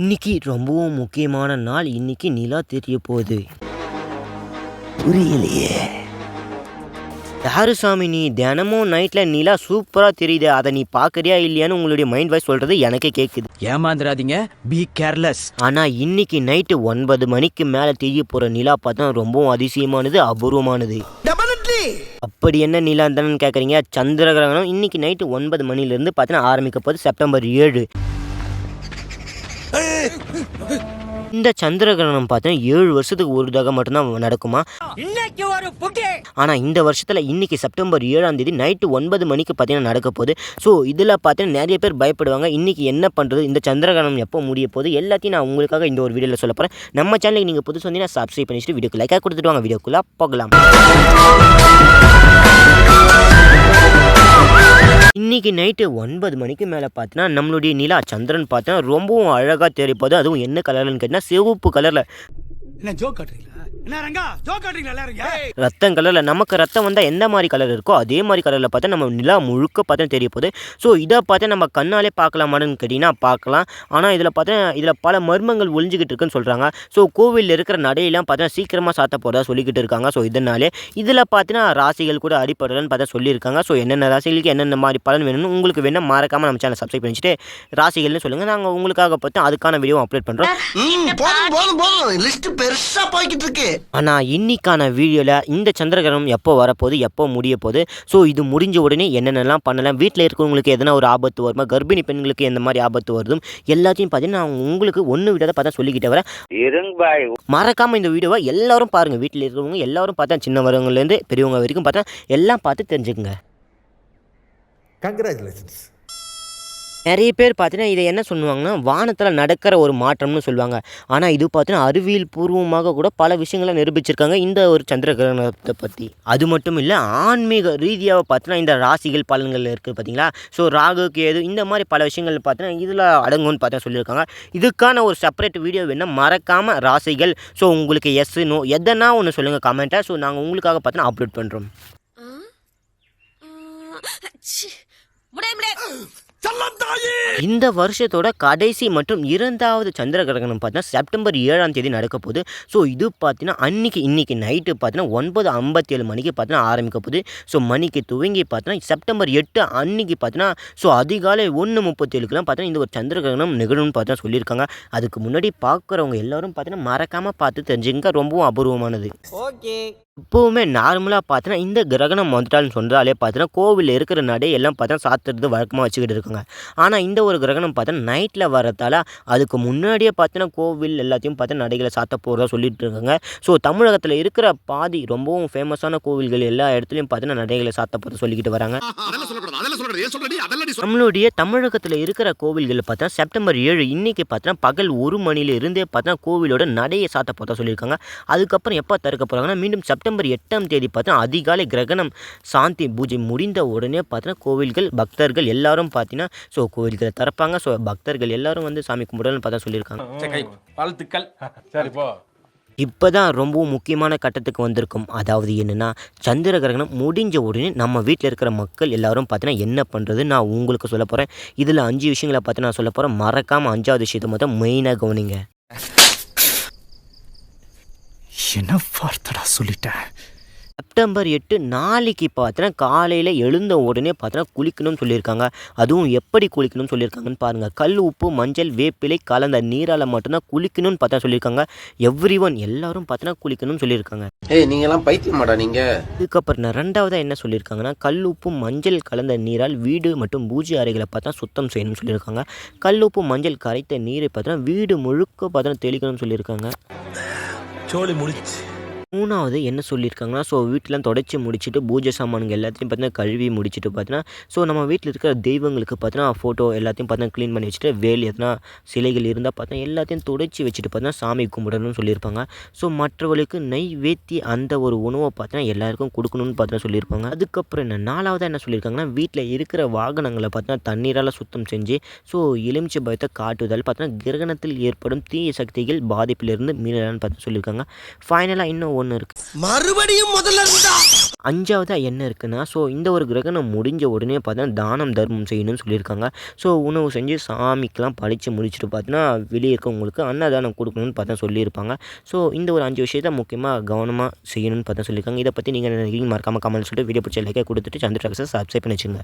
இன்னைக்கு ரொம்பவும் முக்கியமான நாள். இன்னைக்கு நிலா தெரிய போகுது. புரியலையே. யாரு சாமி நீ தினமும் நைட்டில் நிலா சூப்பராக தெரியுது. அதை நீ பார்க்குறியா இல்லையான்னு உங்களுடைய மைண்ட் வாய்ஸ் சொல்கிறது எனக்கே கேட்குது ஏமாந்துடாதீங்க பி கேர்லெஸ் ஆனால் இன்னைக்கு நைட்டு ஒன்பது மணிக்கு மேலே தெரிய போகிற நிலா பார்த்தா ரொம்பவும் அதிசயமானது அபூர்வமானது. அப்படி என்ன நிலா தானு கேட்குறீங்க சந்திர கிரகணம் இன்னைக்கு நைட்டு ஒன்பது மணிலேருந்து பார்த்தீங்கன்னா ஆரம்பிக்க போகுது செப்டம்பர் ஏழு. இந்த சந்திர கிரகணம் பார்த்தீங்கன்னா ஏழு வருஷத்துக்கு ஒரு தடவை மட்டும்தான் நடக்குமா? ஆனால் இந்த வருஷத்தில் இன்னைக்கு செப்டம்பர் ஏழாம் தேதி நைட்டு ஒன்பது மணிக்கு பார்த்தீங்கன்னா நடக்க போகுது. ஸோ இதில் பார்த்தீங்கன்னா நிறைய பேர் பயப்படுவாங்க. இன்னைக்கு என்ன பண்ணுறது இந்த சந்திரகிரகணம் எப்போ முடிய போகுது? எல்லாத்தையும் நான் உங்களுக்காக இந்த ஒரு வீடியோவில் சொல்ல போகிறேன் நம்ம சேனலுக்கு நீங்கள் புதுசு வந்தீங்கன்னா சப்ஸ்கிரைப் பண்ணிட்டு வீடியோக்கு லைக்காக கொடுத்துட்டு வாங்க. வீடியோக்குள்ளே போகலாம். இன்னைக்கு நைட்டு ஒன்பது மணிக்கு மேலே பார்த்தீங்கன்னா நம்மளுடைய நிலா சந்திரன் பார்த்தீங்கன்னா ரொம்பவும் அழகாக தெரிப்பது அதுவும் என்ன கலர்னு கேட்டால் சிவப்பு கலரில் என்ன ஜோக் காட்டுறீங்களா? என்ன ரங்கா? ஜோக் காட்டுறீங்களா எல்லாரும்? ரத்தம் கலரில் நமக்கு ரத்தம் வந்தால் எந்த மாதிரி கலர் இருக்கோ அதே மாதிரி கலரில் பார்த்தா நம்ம நிலா முழுக்க பார்த்தா தெரிய போகுது. ஸோ இதை பார்த்தா நம்ம கண்ணாலே பார்க்கலாமான்னு கேட்டிங்கன்னா பார்க்கலாம். ஆனால் இதில் பார்த்தா இதில் பல மர்மங்கள் ஒளிஞ்சிக்கிட்டு இருக்குன்னு சொல்கிறாங்க ஸோ கோவிலில் இருக்கிற நடையெல்லாம் பார்த்தா சீக்கிரமாக சாத்த போகிறதா சொல்லிக்கிட்டு இருக்காங்க. ஸோ இதனாலே இதில் பார்த்தீங்கன்னா ராசிகள் கூட அடிப்படுறதுன்னு பார்த்தா சொல்லியிருக்காங்க. ஸோ என்னென்ன ராசிகளுக்கு என்னென்ன மாதிரி பலன் வேணும்னு உங்களுக்கு வேணும் மறக்காமல் நம்ம சேனல் சப்ஸ்கிரைப் பண்ணிச்சுட்டு ராசிகள்னு சொல்லுங்கள் நாங்கள் உங்களுக்காக பார்த்து அதுக்கான வீடியோ அப்லோட் பண்ணுறோம் லிஸ்ட் பெருசா போய்கிட்டு இருக்கு. ஆனால் இன்னைக்கான வீடியோவில் இந்த சந்திரகிரகணம் எப்போ வரப்போகுது எப்போ முடிய போகுது ஸோ இது முடிஞ்ச உடனே என்னென்னலாம் பண்ணலாம்? வீட்டில் இருக்கிறவங்களுக்கு எதனா ஒரு ஆபத்து வருமா? கர்ப்பிணி பெண்களுக்கு எந்த மாதிரி ஆபத்து வருதும் எல்லாத்தையும் பார்த்தீங்கன்னா நான் உங்களுக்கு ஒன்று விடாத பார்த்தா சொல்லிக்கிட்டே வரேன். மறக்காமல் இந்த வீடியோவை எல்லாரும் பாருங்கள் வீட்டில் இருக்கிறவங்க எல்லாரும் பார்த்தா சின்னவரங்கலேருந்து பெரியவங்க வரைக்கும் பார்த்தா எல்லாம் பார்த்து தெரிஞ்சுக்குங்க. கங்க்ராச்சுலேஷன்ஸ் நிறைய பேர் பார்த்தீங்கன்னா இதை என்ன சொல்லுவாங்கன்னா வானத்தில் நடக்கிற ஒரு மாற்றம்னு சொல்லுவாங்க. ஆனால் இது பார்த்தீங்கன்னா அறிவியல் பூர்வமாக கூட பல விஷயங்களை நிரூபிச்சிருக்காங்க இந்த ஒரு சந்திர கிரகணத்தை பற்றி அது மட்டும் இல்லை ஆன்மீக ரீதியாக பார்த்தீங்கன்னா இந்த ராசிகள் பலன்கள் இருக்குது பார்த்தீங்களா ஸோ ராகு கேது இந்த மாதிரி பல விஷயங்கள் பார்த்தீங்கன்னா இதில் அடங்கும்னு பார்த்தா சொல்லியிருக்காங்க. இதுக்கான ஒரு செப்பரேட் வீடியோ வேணால் மறக்காமல் ராசிகள். ஸோ உங்களுக்கு எஸ் நோ எதனா ஒன்று சொல்லுங்கள் கமெண்ட்டாக ஸோ நாங்கள் உங்களுக்காக பார்த்தீங்கன்னா அப்லோட் பண்ணுறோம் முடிய முடிய இந்த வருஷத்தோட கடைசி மற்றும் இரண்டாவது சந்திர கிரகணம் பார்த்தீங்கன்னா செப்டம்பர் ஏழாம் தேதி நடக்க போகுது. ஸோ இது பார்த்தீங்கன்னா அன்னைக்கு இன்னைக்கு நைட்டு பார்த்தீங்கன்னா ஒன்பது ஐம்பத்தி ஏழு மணிக்கு பார்த்தீங்கன்னா ஆரம்பிக்க போகுது. ஸோ மணிக்கு துவங்கி பார்த்தீங்கன்னா செப்டம்பர் எட்டு அன்னைக்கு பார்த்தீங்கன்னா ஸோ அதிகாலை ஒன்று முப்பத்தேழுக்குலாம் பார்த்தீங்கன்னா இந்த ஒரு சந்திர கிரகணம் நிகழும்னு பார்த்தீங்கன்னா சொல்லியிருக்காங்க. அதுக்கு முன்னாடி பார்க்குறவங்க எல்லாரும் பார்த்தீங்கன்னா மறக்காமல் பார்த்து தெரிஞ்சுங்க. ரொம்பவும் அபூர்வமானது. ஓகே. எப்போவுமே நார்மலாக பார்த்தீங்கன்னா இந்த கிரகணம் வந்துட்டான்னு சொன்னாலே பார்த்தீங்கன்னா கோவிலில் இருக்கிற நடை எல்லாம் பார்த்தீங்கன்னா சாத்துறது வழக்கமாக வச்சுக்கிட்டு இருக்காங்க. ஆனால் இந்த ஒரு கிரகணம் பார்த்தீங்கன்னா நைட்டில் வரதால அதுக்கு முன்னாடியே பார்த்தீங்கன்னா கோவில் எல்லாத்தையும் பார்த்தா நடைகளை சாத்த போகிறதா சொல்லிட்டு இருக்காங்க. ஸோ தமிழகத்தில் இருக்கிற பாதி ரொம்பவும் ஃபேமஸான கோவில்கள் எல்லா இடத்துலையும் பார்த்தீங்கன்னா நடைகளை சாத்த போகிறத சொல்லிக்கிட்டு வராங்க. நம்மளுடைய தமிழகத்தில் இருக்கிற கோவில்கள் பார்த்தா செப்டம்பர் ஏழு இன்னைக்கு பார்த்தீங்கன்னா பகல் ஒரு மணில இருந்தே பார்த்தீங்கன்னா கோவிலோட நடையை சாத்த போகிறதா சொல்லியிருக்காங்க. அதுக்கப்புறம் எப்போ திறக்க போகிறாங்கன்னா மீண்டும் செப்டம்பர் எட்டாம் தேதி பார்த்தீங்கன்னா அதிகாலை கிரகணம் சாந்தி பூஜை முடிந்த உடனே பார்த்தீங்கன்னா கோவில்கள் பக்தர்கள் எல்லாரும் பார்த்தீங்கன்னா ஸோ கோவில்களை திறப்பாங்க. ஸோ பக்தர்கள் எல்லாரும் வந்து சாமி கும்பிடணும்னு பார்த்தா சொல்லியிருக்காங்க. வாழ்த்துக்கள். சரி போ. இப்போ தான் ரொம்பவும் முக்கியமான கட்டத்துக்கு வந்திருக்கும். அதாவது என்னென்னா சந்திர கிரகணம் முடிஞ்ச உடனே நம்ம வீட்டில் இருக்கிற மக்கள் எல்லாரும் பார்த்தீங்கன்னா என்ன பண்ணுறது நான் உங்களுக்கு சொல்ல போகிறேன் இதில் அஞ்சு விஷயங்களை பார்த்து நான் சொல்ல போகிறேன் மறக்காமல் அஞ்சாவது விஷயத்தை மட்டும் மெயினாக கவனிங்க. என்ன வார்த்தடா சொல்லிட்டேன் செப்டம்பர் எட்டு நாளைக்கு பார்த்தீங்கன்னா காலையில் எழுந்த உடனே பார்த்தீங்கன்னா குளிக்கணும்னு சொல்லியிருக்காங்க. அதுவும் எப்படி குளிக்கணும்னு சொல்லியிருக்காங்கன்னு பாருங்கள் கல் உப்பு மஞ்சள் வேப்பிலை கலந்த நீரால் மட்டும்தான் குளிக்கணும்னு பார்த்தா சொல்லியிருக்காங்க. எவ்ரி ஒன் எல்லாரும் பார்த்தீங்கன்னா குளிக்கணும்னு சொல்லியிருக்காங்க. ஏய் நீங்க எல்லாம் பைத்தியமாடா நீங்க. இதுக்கப்புறம் ரெண்டாவதாக என்ன சொல்லியிருக்காங்கன்னா கல்லுப்பு மஞ்சள் கலந்த நீரால் வீடு மற்றும் பூஜை அறைகளை பார்த்தா சுத்தம் செய்யணும்னு சொல்லியிருக்காங்க. கல்லுப்பு மஞ்சள் கரைத்த நீரை பார்த்தா வீடு முழுக்க பார்த்தா தெளிக்கணும்னு சொல்லியிருக்காங்க. சோழி முடிச்சு மூணாவது என்ன சொல்லியிருக்காங்கன்னா ஸோ வீட்டிலாம் தொடச்சி முடிச்சுட்டு பூஜை சாமான்கள் எல்லாத்தையும் பார்த்தீங்கன்னா கழுவி முடிச்சுட்டு பார்த்தீங்கன்னா ஸோ நம்ம வீட்டில் இருக்கிற தெய்வங்களுக்கு பார்த்தீங்கன்னா ஃபோட்டோ எல்லாத்தையும் பார்த்தீங்கன்னா க்ளீன் பண்ணி வச்சுட்டு வேல் எதனா சிலைகள் இருந்தால் பார்த்தா எல்லாத்தையும் தொடச்சி வச்சுட்டு பார்த்தீங்கன்னா சாமி கும்பிடணும்னு சொல்லியிருப்பாங்க. ஸோ மற்றவர்களுக்கு நெய்வேத்தி அந்த ஒரு உணவை பார்த்தீங்கன்னா எல்லாருக்கும் கொடுக்கணும்னு பார்த்தீங்கன்னா சொல்லியிருப்பாங்க. அதுக்கப்புறம் என்ன நாலாவதாக என்ன சொல்லியிருக்காங்கன்னா வீட்டில் இருக்கிற வாகனங்களை பார்த்தீங்கன்னா தண்ணீரால் சுத்தம் செஞ்சு ஸோ எலுமிச்சை பயத்தை காட்டுதல் பார்த்தீங்கன்னா கிரகணத்தில் ஏற்படும் தீய சக்திகள் பாதிப்பிலிருந்து மீளலான்னு பார்த்து சொல்லியிருக்காங்க. ஃபைனலாக இன்னும் ஒன்று இருக்குது மறுபடியும் முதல்ல இருந்தா? அஞ்சாவதாக என்ன இருக்குன்னா ஸோ இந்த ஒரு கிரகணம் முடிஞ்ச உடனே பார்த்தீங்கன்னா தானம் தர்மம் செய்யணும்னு சொல்லியிருக்காங்க. ஸோ உணவு செஞ்சு சாமிக்கெலாம் பழித்து முடிச்சுட்டு பார்த்தீங்கன்னா வெளியே இருக்கவங்களுக்கு அன்னதானம் கொடுக்கணும்னு பார்த்தா சொல்லியிருப்பாங்க. ஸோ இந்த ஒரு அஞ்சு விஷயத்தை முக்கியமாக கவனமாக செய்யணும்னு பார்த்தா சொல்லியிருக்காங்க. இதை பற்றி நீங்கள் நினைக்கிறீங்க மறக்காம கமெண்ட் சொல்லிட்டு வீடியோ பிடிச்ச லைக்கை கொடுத்துட்டு சந்திர சப்ஸ்கிரைப் பண்ணி வச்சுங்க